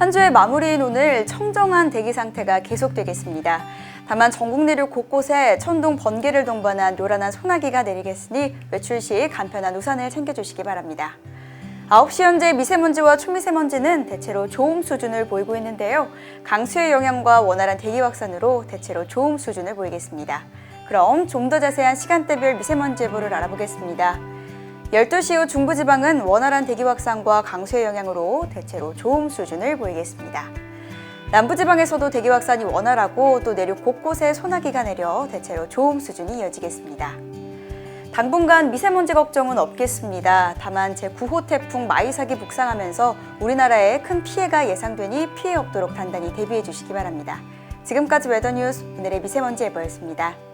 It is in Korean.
한 주의 마무리인 오늘 청정한 대기 상태가 계속되겠습니다. 다만 전국 내륙 곳곳에 천둥 번개를 동반한 요란한 소나기가 내리겠으니 외출 시 간편한 우산을 챙겨주시기 바랍니다. 9시 현재 미세먼지와 초미세먼지는 대체로 좋음 수준을 보이고 있는데요. 강수의 영향과 원활한 대기 확산으로 대체로 좋음 수준을 보이겠습니다. 그럼 좀 더 자세한 시간대별 미세먼지 예보를 알아보겠습니다. 12시 후 중부지방은 원활한 대기 확산과 강수의 영향으로 대체로 좋음 수준을 보이겠습니다. 남부지방에서도 대기 확산이 원활하고 또 내륙 곳곳에 소나기가 내려 대체로 좋음 수준이 이어지겠습니다. 당분간 미세먼지 걱정은 없겠습니다. 다만 제9호 태풍 마이삭이 북상하면서 우리나라에 큰 피해가 예상되니 피해 없도록 단단히 대비해 주시기 바랍니다. 지금까지 웨더뉴스 오늘의 미세먼지 예보였습니다.